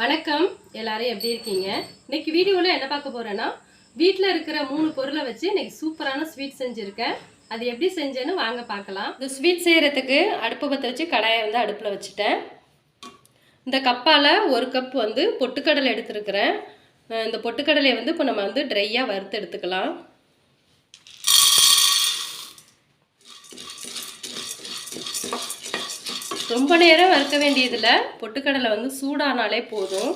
வணக்கம். எல்லாரும் எப்படி இருக்கீங்க? இன்னைக்கு வீடியோவில் என்ன பார்க்க போறேன்னா வீட்டில் இருக்கிற மூணு பொருளை வச்சு இன்னைக்கு சூப்பரான ஸ்வீட் செஞ்சுருக்கேன். அது எப்படி செஞ்சேன்னு வாங்க பார்க்கலாம். இந்த ஸ்வீட் செய்கிறதுக்கு அடுப்பு பற்ற வச்சு கடாயை வந்து அடுப்பில் வச்சுட்டேன். இந்த கப்பால் ஒரு கப் வந்து பொட்டுக்கடலை எடுத்துருக்கிறேன். இந்த பொட்டுக்கடலையை வந்து இப்போ நம்ம வந்து ட்ரையாக வறுத்து எடுத்துக்கலாம். ரொம்ப நேரம் வறுக்க வேண்டியதில்லை. பொட்டுக்கடலை வந்து சூடானாலே போதும்.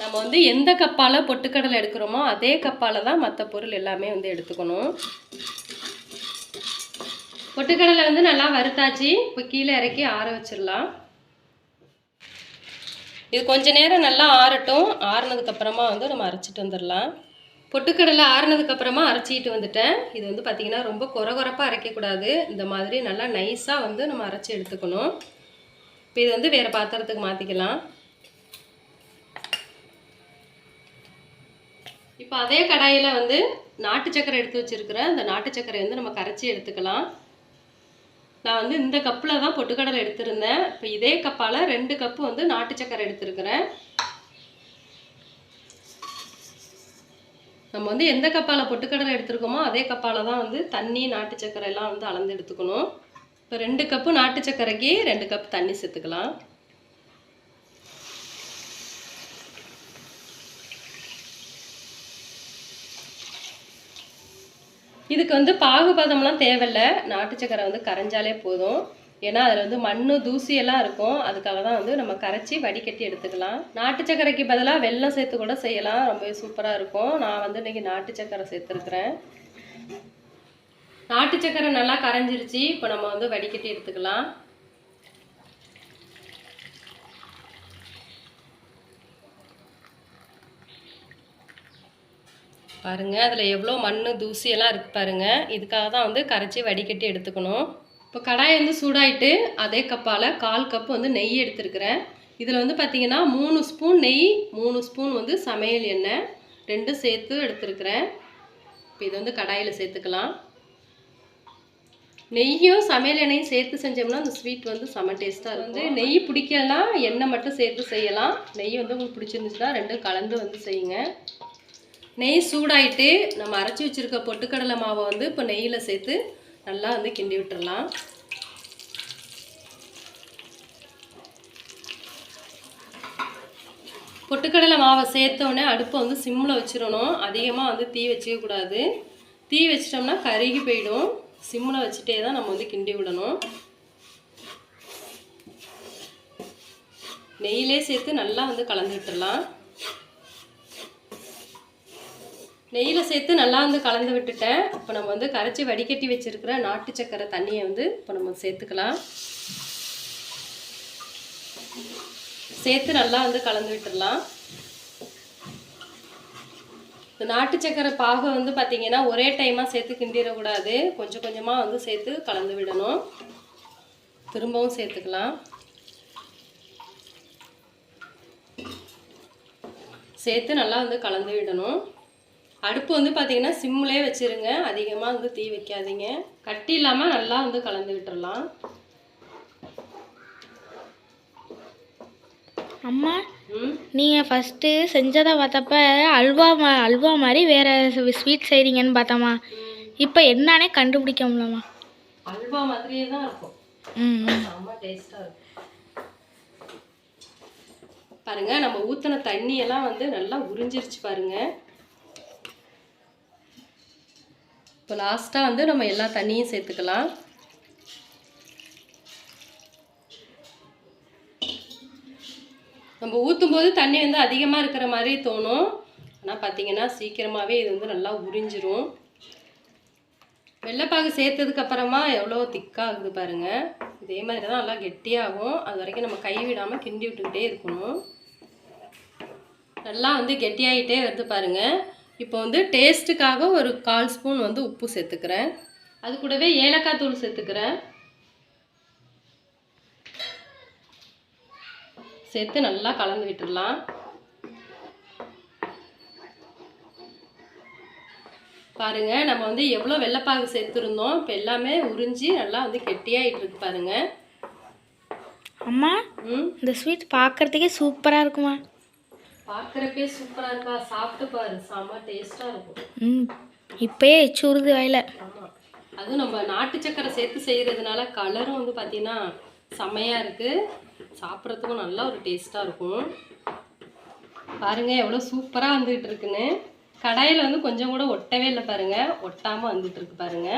நம்ம வந்து எந்த கப்பால் பொட்டுக்கடலை எடுக்கிறோமோ அதே கப்பால் தான் மற்ற பொருள் எல்லாமே வந்து எடுத்துக்கணும். பொட்டுக்கடலை வந்து நல்லா வறுத்தாச்சு. இப்போ கீழே இறக்கி ஆற வச்சிடலாம். இது கொஞ்ச நேரம் நல்லா ஆறட்டும். ஆறுனதுக்கப்புறமா வந்து நம்ம அரைச்சிட்டு வந்துடலாம். பொட்டுக்கடலை ஆறுனதுக்கு அப்புறமா அரைச்சிட்டு வந்துட்டேன். இது வந்து பார்த்திங்கன்னா ரொம்ப குறை குறைப்பாக அரைக்கக்கூடாது. இந்த மாதிரி நல்லா நைஸாக வந்து நம்ம அரைச்சி எடுத்துக்கணும். இப்போ இது வந்து வேறு பாத்திரத்துக்கு மாற்றிக்கலாம் இப்போ அதே கடாயில் வந்து நாட்டு சக்கரை எடுத்து வச்சுருக்கிறேன் அந்த நாட்டு சக்கரை வந்து நம்ம கரைச்சி எடுத்துக்கலாம். நான் வந்து இந்த கப்பில் தான் பொட்டுக்கடலை எடுத்திருந்தேன். இப்போ இதே கப்பால் ரெண்டு கப்பு வந்து நாட்டு சக்கரை எடுத்திருக்கிறேன். நம்ம வந்து எந்த கப்பால் பொட்டுக்கடலை எடுத்துருக்கோமோ அதே கப்பால் தான் வந்து தண்ணி நாட்டு சக்கரை எல்லாம் வந்து அளந்து எடுத்துக்கணும். இப்போ ரெண்டு கப்பு நாட்டு சக்கரைக்கு ரெண்டு கப் தண்ணி சேர்த்துக்கலாம். இதுக்கு வந்து பாகுபதம்லாம் தேவையில்ல. நாட்டு சக்கரை வந்து கரைஞ்சாலே போதும். ஏன்னா அதில் வந்து மண் தூசியெல்லாம் இருக்கும். அதுக்காக தான் வந்து நம்ம கரைச்சி வடிகட்டி எடுத்துக்கலாம். நாட்டு சக்கரைக்கு பதிலாக வெள்ளம் சேர்த்து கூட செய்யலாம். ரொம்பவே சூப்பராக இருக்கும். நான் வந்து இன்னைக்கு நாட்டு சக்கரை சேர்த்துருக்குறேன். நாட்டு சக்கரை நல்லா கரைஞ்சிருச்சு. இப்போ நம்ம வந்து வடிகட்டி எடுத்துக்கலாம். பாருங்கள் அதில் எவ்வளோ மண் தூசியெல்லாம் இருக்கு பாருங்க. இதுக்காக தான் வந்து கரைச்சி வடிகட்டி எடுத்துக்கணும். இப்போ கடாய் வந்து சூடாயிட்டு அதே கப்பால் கால் கப் வந்து நெய் எடுத்துருக்கிறேன். இதில் வந்து பார்த்திங்கன்னா மூணு ஸ்பூன் நெய் மூணு ஸ்பூன் வந்து சமையல் எண்ணெய் ரெண்டும் சேர்த்து எடுத்துருக்கிறேன். இப்போ இது வந்து கடாயில் சேர்த்துக்கலாம். நெய்யும் சமையல் எண்ணெயும் சேர்த்து செஞ்சோம்னா அந்த ஸ்வீட் வந்து செம டேஸ்ட்டாக இருக்கும். வந்து நெய் பிடிக்கலாம் எண்ணெய் மட்டும் சேர்த்து செய்யலாம். நெய் வந்து உங்களுக்கு பிடிச்சிருந்துச்சுன்னா ரெண்டும் கலந்து வந்து செய்யுங்க. நெய் சூடாயிட்டு நம்ம அரைச்சி வச்சுருக்க பொட்டுக்கடலை மாவை வந்து இப்போ நெய்யில் சேர்த்து நல்லா வந்து கிண்டி விட்டுறலாம். பொட்டுக்கடலை மாவை சேர்த்தோடனே அடுப்பை வந்து சிம்மில் வச்சிடணும். அதிகமாக வந்து தீ வச்சிக்கக்கூடாது. தீ வச்சிட்டோம்னா கருகி போயிடும். சிம்மில் வச்சுட்டே தான் நம்ம வந்து கிண்டி விடணும். நெய்யிலே சேர்த்து நல்லா வந்து கலந்து விட்டுடலாம் நெய்யில் சேர்த்து நல்லா வந்து கலந்து விட்டுட்டேன். இப்போ நம்ம வந்து கரைச்சி வடிகட்டி வச்சுருக்கிற நாட்டு சக்கரை தண்ணியை வந்து இப்போ நம்ம சேர்த்துக்கலாம். சேர்த்து நல்லா வந்து கலந்து விட்டுடலாம். இந்த நாட்டு சக்கரை பாகை வந்து பார்த்திங்கன்னா ஒரே டைமாக சேர்த்து கிண்டிடக்கூடாது. கொஞ்சம் கொஞ்சமாக வந்து சேர்த்து கலந்து விடணும். திரும்பவும் சேர்த்துக்கலாம். சேர்த்து நல்லா வந்து கலந்து விடணும். அடுப்பு வந்து பார்த்தீங்கன்னா சிம்மிலே வச்சுருங்க. அதிகமாக வந்து தீ வைக்காதீங்க. கட்டி இல்லாமல் நல்லா வந்து கலந்து விட்டுறலாம். அம்மா நீங்கள் ஃபஸ்ட்டு செஞ்சதை பார்த்தப்ப அல்வா மா அல்வா மாதிரி வேறு ஸ்வீட் செய்கிறீங்கன்னு பார்த்தோம்மா. இப்போ என்னன்னே கண்டுபிடிக்க முடியலம்மா. அல்வா மாதிரியே தான் இருக்கும். செம்ம டேஸ்ட்டாக இருக்கும். பாருங்க நம்ம ஊற்றின தண்ணியெல்லாம் வந்து நல்லா உறிஞ்சிருச்சு பாருங்க. இப்போ லாஸ்ட்டாக வந்து நம்ம எல்லா தண்ணியும் சேர்த்துக்கலாம். நம்ம ஊற்றும் போது தண்ணி வந்து அதிகமாக இருக்கிற மாதிரி தோணும். ஆனால் பார்த்திங்கன்னா சீக்கிரமாகவே இது வந்து நல்லா உறிஞ்சிரும். வெள்ளைப்பாகு சேர்த்ததுக்கப்புறமா எவ்வளோ திக்காகுது பாருங்க. இதே மாதிரி தான் நல்லா கெட்டியாகும். அது வரைக்கும் நம்ம கை விடாமல் கிண்டி விட்டுக்கிட்டே இருக்கணும். நல்லா வந்து கெட்டியாகிட்டே வருது பாருங்கள் இப்போ வந்து டேஸ்ட்டுக்காக ஒரு கால் ஸ்பூன் வந்து உப்பு சேர்த்துக்கிறேன். அது கூடவே ஏலக்காய் தூள் சேர்த்துக்கிறேன். சேர்த்து நல்லா கலந்து விட்டுடலாம். பாருங்க நம்ம வந்து எவ்வளோ வெள்ளைப்பாகு சேர்த்துருந்தோம். இப்போ எல்லாமே உறிஞ்சி நல்லா வந்து கெட்டியாயிட்டு இருக்கு பாருங்க. அம்மா இந்த ஸ்வீட் பார்க்கறதுக்கே சூப்பராக இருக்குமா? பார்க்குறப்பே சூப்பராக இருக்கா? சாப்பிட்டு பாரு. செம்ம டேஸ்ட்டாக இருக்கும். ம் இப்பயே எச்சூறுது வாயில. ஆமாம் அதுவும் நம்ம நாட்டு சக்கரை சேர்த்து செய்கிறதுனால கலரும் வந்து பார்த்தீங்கன்னா செம்மையாக இருக்குது சாப்பிட்றதுக்கும் நல்லா ஒரு டேஸ்ட்டாக இருக்கும். பாருங்க எவ்வளோ சூப்பராக வந்துகிட்டு இருக்குன்னு. கடாயில் வந்து கொஞ்சம் கூட ஒட்டவே இல்லை பாருங்க. ஒட்டாமல் வந்துட்டு இருக்கு பாருங்க.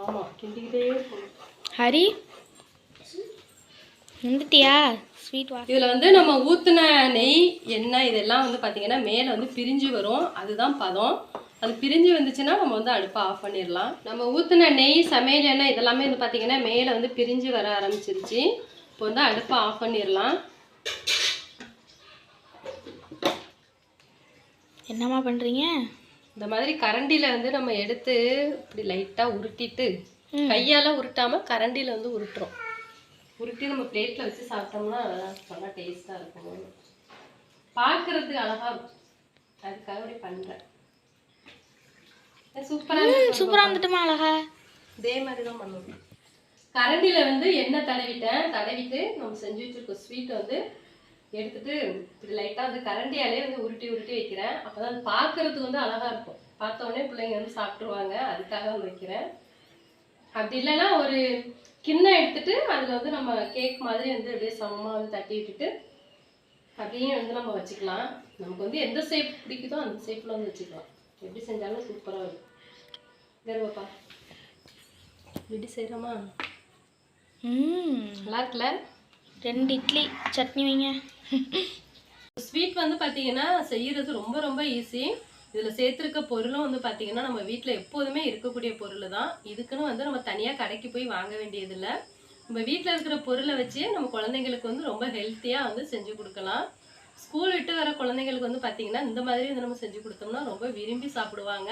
ஆமாம் கிண்டிக்கிட்டே ஹரி வந்துட்டியா? ஸ்வீட் இதில் வந்து நம்ம ஊற்றின நெய் எண்ணெய் இதெல்லாம் வந்து பார்த்தீங்கன்னா மேலே வந்து பிரிஞ்சு வரும். அதுதான் பதம். அது பிரிஞ்சு வந்துச்சுன்னா நம்ம வந்து அடுப்பை ஆஃப் பண்ணிடலாம். நம்ம ஊற்றின நெய் சமையல் எண்ணெய் இதெல்லாமே வந்து பார்த்தீங்கன்னா மேலே வந்து பிரிஞ்சு வர ஆரம்பிச்சிருச்சு. இப்போ வந்து அடுப்பை ஆஃப் பண்ணிடலாம். என்னம்மா பண்ணுறீங்க இந்த மாதிரி கரண்டியில் வந்து நம்ம எடுத்து இப்படி லைட்டாக உருட்டிட்டு கையால் உருட்டாமல் கரண்டியில் வந்து உருட்டுறோம். உருட்டி நம்ம பிளேட்டில் வச்சு சாப்பிட்டோம்னா நல்லா டேஸ்ட்டாக இருக்கும். பார்க்கறதுக்கு அழகாக இருக்கும். அதுக்காக அப்படி பண்ணுறேன் சூப்பராக சூப்பராக வந்துட்டுமா அழகா? இதே மாதிரி தான் பண்ணணும் கரண்டியில் வந்து எண்ணெய் தடவிட்டேன். தடவிட்டு நம்ம செஞ்சு வச்சிருக்க ஸ்வீட் வந்து எடுத்துட்டு இப்படி லைட்டாக வந்து கரண்டியாலே வந்து உருட்டி உருட்டி வைக்கிறேன். அப்போ தான் பார்க்கறதுக்கு வந்து அழகாக இருக்கும். பார்த்த உடனே பிள்ளைங்க வந்து சாப்பிட்ருவாங்க அதுக்காக வந்து வைக்கிறேன். அப்படி இல்லைன்னா ஒரு கிண்ணம் எடுத்துட்டு அதில் வந்து நம்ம கேக் மாதிரி வந்து அப்படியே சமமாக வந்து தட்டி விட்டுட்டு அப்படியே வந்து நம்ம வச்சுக்கலாம். நமக்கு வந்து எந்த ஷேப் பிடிக்குதோ அந்த ஷேப்பில் வந்து வச்சுக்கலாம். எப்படி செஞ்சாலும் சூப்பராக இருக்கும். கருவப்பா இப்படி செய்கிறோமா ம் நல்லா இருக்குல்ல? ரெண்டு இட்லி சட்னி வைங்க. ஸ்வீட் வந்து பார்த்தீங்கன்னா செய்யறது ரொம்ப ரொம்ப ஈஸி இதில் சேர்த்துருக்க பொருளும் வந்து பார்த்தீங்கன்னா நம்ம வீட்டில் எப்போதுமே இருக்கக்கூடிய பொருள் தான் இதுக்குன்னு வந்து நம்ம தனியாக கடைக்கு போய் வாங்க வேண்டியதில்லை. நம்ம வீட்டில் இருக்கிற பொருளை வச்சு நம்ம குழந்தைங்களுக்கு வந்து ரொம்ப ஹெல்த்தியாக வந்து செஞ்சு கொடுக்கலாம். ஸ்கூல் விட்டு வர குழந்தைங்களுக்கு வந்து பார்த்தீங்கன்னா இந்த மாதிரி வந்து நம்ம செஞ்சு கொடுத்தோம்னா ரொம்ப விரும்பி சாப்பிடுவாங்க.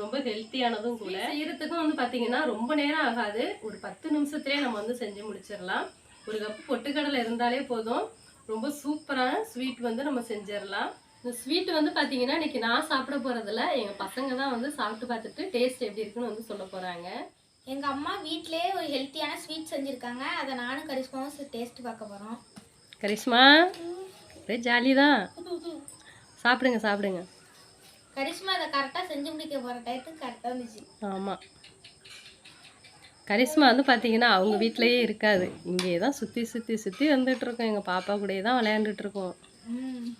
ரொம்ப ஹெல்த்தியானதும் கூட. செய்கிறதுக்கும் வந்து பார்த்திங்கன்னா ரொம்ப நேரம் ஆகாது. ஒரு பத்து நிமிஷத்துலேயே நம்ம வந்து செஞ்சு முடிச்சிடலாம். ஒரு கப்பு பொட்டுக்கடலை இருந்தாலே போதும். ரொம்ப சூப்பரான ஸ்வீட் வந்து நம்ம செஞ்சிடலாம். இந்த ஸ்வீட் வந்து பார்த்தீங்கன்னா இன்னைக்கு நான் சாப்பிட போகிறதில்ல எங்கள் பசங்க தான் வந்து சாப்பிட்டு பார்த்துட்டு டேஸ்ட் எப்படி இருக்குன்னு வந்து சொல்ல போகிறாங்க எங்கள் அம்மா வீட்டிலே ஒரு ஹெல்த்தியான ஸ்வீட் செஞ்சுருக்காங்க. அதை நானும் கரிஷ்மாவும் டேஸ்ட் பார்க்க போகிறோம் கரிஷ்மா ஒரே ஜாலி தான். சாப்பிடுங்க சாப்பிடுங்க. கரிஷ்மா அதை கரெக்டாக செஞ்சு முடிக்க போகிற டயத்துக்கு கரெக்டாக இருந்துச்சு. ஆமாம் கரிஷ்மா வந்து பார்த்தீங்கன்னா அவங்க வீட்டிலேயே இருக்காது. இங்கே தான் சுற்றி சுற்றி சுற்றி வந்துட்டு இருக்கோம். எங்கள் பாப்பா கூடயே தான் விளையாண்டுட்டு இருக்கோம். ம்.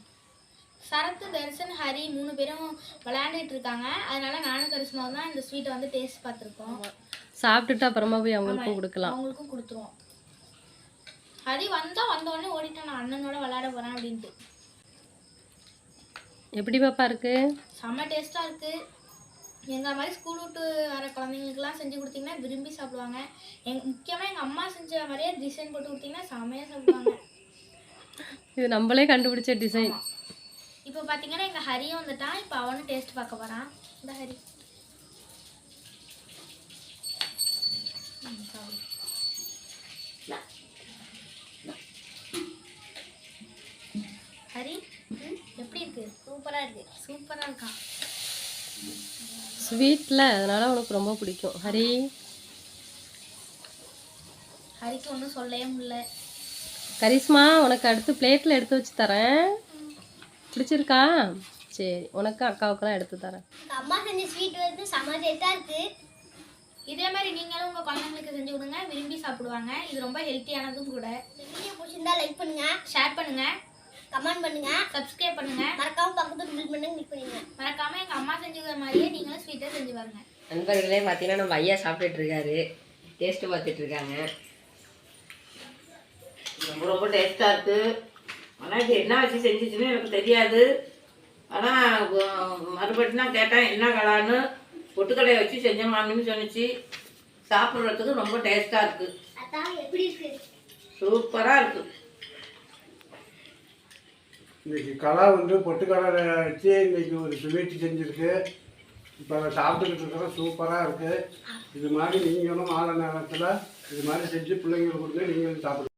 சரத்து தர்சன் ஹரி மூணு பேரும் விளையாண்டுட்டு இருக்காங்க அதனால நானும் கரிஷ்மாவும் தான் இந்த ஸ்வீட்டை வந்து டேஸ்ட் பார்த்துருக்கோம். சாப்பிட்டுட்டு அப்புறமா போய் அவங்களுக்கும் கொடுக்கலாம். அவங்களுக்கும் கொடுத்துருவோம். ஹரி வந்தா வந்த உடனே ஓடிட்டான் நான் அண்ணனோட விளையாட போறேன் அப்படின்ட்டு. எப்படி பாப்பா இருக்கு? செம்ம டேஸ்ட்டாக இருக்குது எங்கள் மாதிரி ஸ்கூல் விட்டு வர குழந்தைங்களுக்குலாம் செஞ்சு கொடுத்தீங்கன்னா விரும்பி சாப்பிடுவாங்க. எங் முக்கியமாக எங்கள் அம்மா செஞ்ச மாதிரியே டிசைன் போட்டு கொடுத்தீங்கன்னா செம்மையாக சாப்பிடுவாங்க. இது நம்மளே கண்டுபிடிச்ச டிசைன் இப்போ பார்த்தீங்கன்னா எங்கள் ஹரியும் வந்துட்டான் இப்போ அவனும் டேஸ்ட் பார்க்க போகிறான் இந்த ஹரி. ஹரி எப்படி இருக்கு? சூப்பராக இருக்கு. சூப்பராக இருக்கான். ஸ்வீட்டில் அதனால உனக்கு ரொம்ப பிடிக்கும். ஹரி? ஹரிக்கு ஒன்றும் சொல்லவே முடியல. கரிஷ்மா உனக்கு அடுத்து பிளேட்டில் எடுத்து வச்சு தரேன். பிடிச்சிருக்கா? சரி உனக்கு அக்காவுக்கெல்லாம் எடுத்து தரேன். அம்மா செஞ்ச ஸ்வீட் வந்து செம்ம டேஸ்ட்டாக இருக்கு. இதே மாதிரி நீங்களும் உங்கள் குழந்தைங்களுக்கு செஞ்சு கொடுங்க. விரும்பி சாப்பிடுவாங்க. இது ரொம்ப ஹெல்த்தியானதும் கூட. வீடியோ பிடிச்சிருந்தா லைக் பண்ணுங்க. ஷேர் பண்ணுங்க. கமெண்ட் பண்ணுங்க. சப்ஸ்கிரைப் பண்ணுங்க. மறக்காம பக்கத்துல பில் பண்ணுங்க கிளிக் பண்ணுங்க மறக்காம எங்கள் அம்மா செஞ்சுக்கிற மாதிரியே நீங்களும் ஸ்வீட்டை செஞ்சு பாருங்க. நண்பர்களே பார்த்தீங்கன்னா நம்ம ஐயா சாப்பிட்டுட்டு இருக்காரு. டேஸ்ட்டு பார்த்துட்டு இருக்காங்க. ரொம்ப ரொம்ப டேஸ்ட்டாக இருக்குது ஆனால் இது என்ன வச்சு செஞ்சுச்சுன்னு எனக்கு தெரியாது. ஆனால் மறுபடியும் தான் கேட்டேன் என்ன கலான்னு? பொட்டுக்கடையை வச்சு செஞ்ச மாமின்னு சொன்னிச்சு. சாப்பிட்றதுக்கு ரொம்ப டேஸ்ட்டாக இருக்குது அதான் எப்படி இருக்கு? சூப்பராக இருக்குது இன்னைக்கு கலா வந்து பொட்டுக்கடலை வச்சு இன்னைக்கு ஒரு ஸ்வீட் செஞ்சுருக்கு. இப்போ அதை சாப்பிட்டுக்கிட்டு இருக்கிறோம் சூப்பராக இருக்குது இது மாதிரி நீங்களும் மாலை நேரத்தில் இது மாதிரி செஞ்சு பிள்ளைங்களுக்கு கொடுத்து நீங்களும் சாப்பிடுங்க.